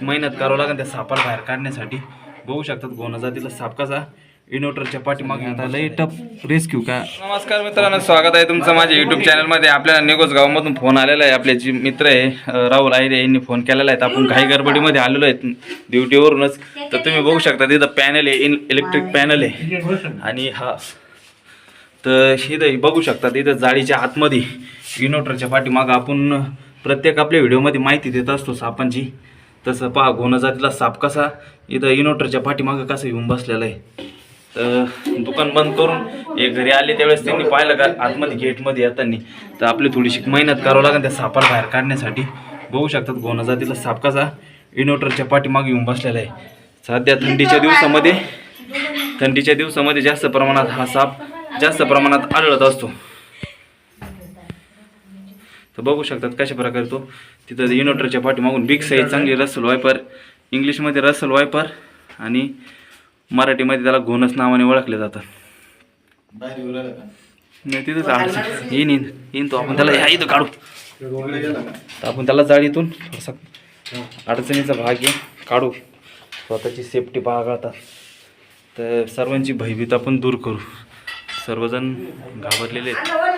मेहनत करावं लागेल त्या सापाला बाहेर काढण्यासाठी. बघू शकतात गोना जातीला साप कसा इन्व्हर्टरच्या पाठीमागे आता लई टप रेस्क्यू का? नमस्कार मित्रांनो स्वागत आहे तुमचं माझ्या युट्यूब चॅनलमध्ये आपल्याला निगोज गावामधून फोन आलेला आहे. आपले जे मित्र आहे राहुल आहिरे यांनी फोन केलेला आहे तर आपण घाई गडबडीमध्ये आलेलो आहेत ड्युटीवरूनच तर तुम्ही बघू शकता तिथं पॅनल आहे इन इलेक्ट्रिक पॅनल आहे. आणि हा तर इथं बघू शकता इथं जाळीच्या आतमध्ये इन्व्हर्टरच्या पाठीमागं आपण प्रत्येक आपल्या व्हिडिओमध्ये माहिती देत असतो सापांची. तसं पहा गोना जातीला साप कसा? इथं इन्व्हर्टरच्या पाठीमागं कसं येऊन बसलेला आहे. तर दुकान बंद करून हे घरी आले त्यावेळेस त्यांनी पाहिलं का आतमध्ये गेटमध्ये येताना. तर आपली थोडीशी मेहनत करावं लागेल त्या सापाला बाहेर काढण्यासाठी. बघू शकतात गोना जातीला साप कसा इन्व्हर्टरच्या पाठीमागे येऊन बसलेला आहे. सध्या थंडीच्या दिवसामध्ये थंडीच्या दिवसामध्ये जास्त प्रमाणात हा साप जास्त प्रमाणात आढळत असतो. तर बघू शकतात कशा प्रकारे तो तिथं इन्व्हर्टरच्या पाठीमागून बिग साईज चांगली रसल वायपर इंग्लिशमध्ये रसल वायपर आणि मराठीमध्ये त्याला घोणस नावाने ओळखले जातं नाही तिथंच अडचण येईन येईन. येईन तो. आपण त्याला ह्या इथं काढू. तर आपण त्याला जाळीतून थोडासा अडचणीचा भाग आहे काढू. स्वतःची सेफ्टी बाळगतात तर सर्वांची भयभीत आपण दूर करू. सर्वजण घाबरलेले आहेत.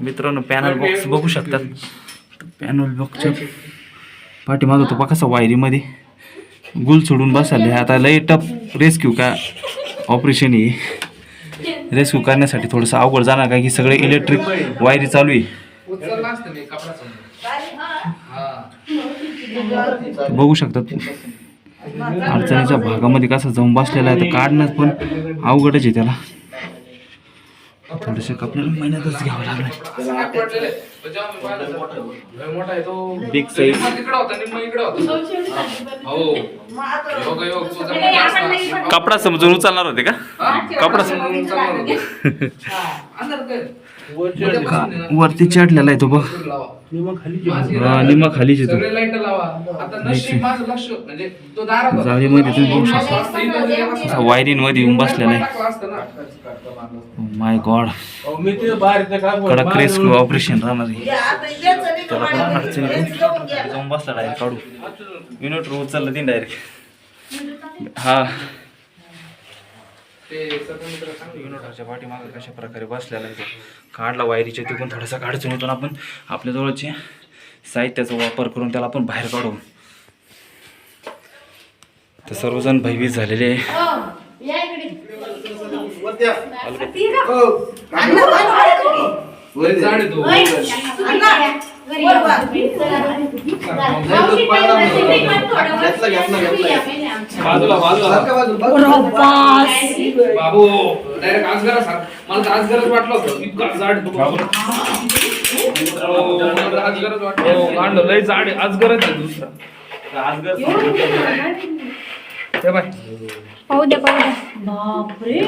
मित्रांनो पॅनल बॉक्स बघू शकतात. पॅनल बॉक्सच्या पाठीमागं तो कसा वायरीमध्ये गुल सोडून बसले आता लय टप रेस्क्यू का ऑपरेशन आहे. रेस्क्यू करण्यासाठी थोडंसं अवघड जाणार का की सगळे इलेक्ट्रिक वायरी चालू आहे. बघू शकतात. अडचणीच्या भागामध्ये कसा जाऊन बसलेला आहे तर काढणं पण अवघडच आहे त्याला. थोडेसे आपल्याला महिन्यातच घ्यावं लागणार. बिग साईज कपडा समजून उचलणार होते का? कपडा समजून वरती चढलेला आहे तो बघ. हा, निमा खालीच येतो जाळीमध्ये तुम्ही बघू शकता. वायरिंगमध्ये येऊन बसलेला आहे. माय गॉड कडक रेस्क्यू ऑपरेशन राहणार आहे. त्याला पण अडचणीतून जाऊन बसला डायरेक्ट काढू. युनिट उचललं तीन डायरेक्ट हा. युनिटरच्या पाठीमागे कशा प्रकारे बसलेला आहे तो. काढला वायरीच्या तिथून थोडासा अडचण येतो आपण. आपल्या जवळचे साहित्याचा वापर करून त्याला आपण बाहेर काढू. तर सर्वजण भयभीत झालेले आहे. हो. बाजूला बाजूला. बाबू डायरेक्ट आज गरज मला आज गरज वाटलं होतं. इतका जाड हो, आज गरज वाटलं हो, लय जाड आहे. आज गरज आहे दुसरा. हे बाय. पाहू द्या पाहू द्या. बापरे.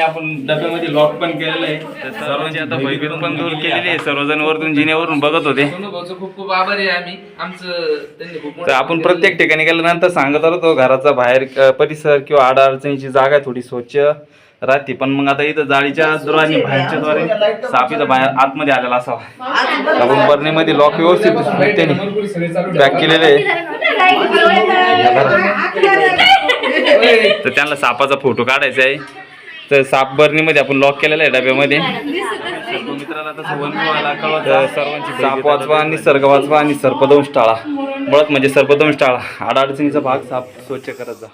आपण डब्यामध्ये लॉक पण केलेलं आहे. तर सर्वांची आता भयभीत पण दूर केलेली आहे. सर्वजण वरतून जिन्यावरून बघत होते. सोनू भाऊचं खूप खूप आभारी आहे आम्ही. आमचं त्यांनी खूप तर मोठं आपण प्रत्येक ठिकाणी गेल्यानंतर सांगत होतो घराचा बाहेर अ, परिसर किंवा अडचणीची जागा आहे थोडी स्वच्छ राहते. पण मग आता इथं जाळीच्या द्वारे बाहेरच्या द्वारे साप इथं बाहेर आतमध्ये आलेला असावा. आपण बरणीमध्ये लॉक व्यवस्थित पॅक केलेले आहे. तर त्यांना सापाचा फोटो काढायचा आहे. तर साप बरणीमध्ये आपण लॉक केलेला आहे डब्यामध्ये. तर सर्वांची साप वाचवा निसर्ग वाचवा आणि सर्पदंश टाळा. मुळात म्हणजे सर्पदंश टाळा. अडचणीचा भाग साप स्वच्छ करत जा.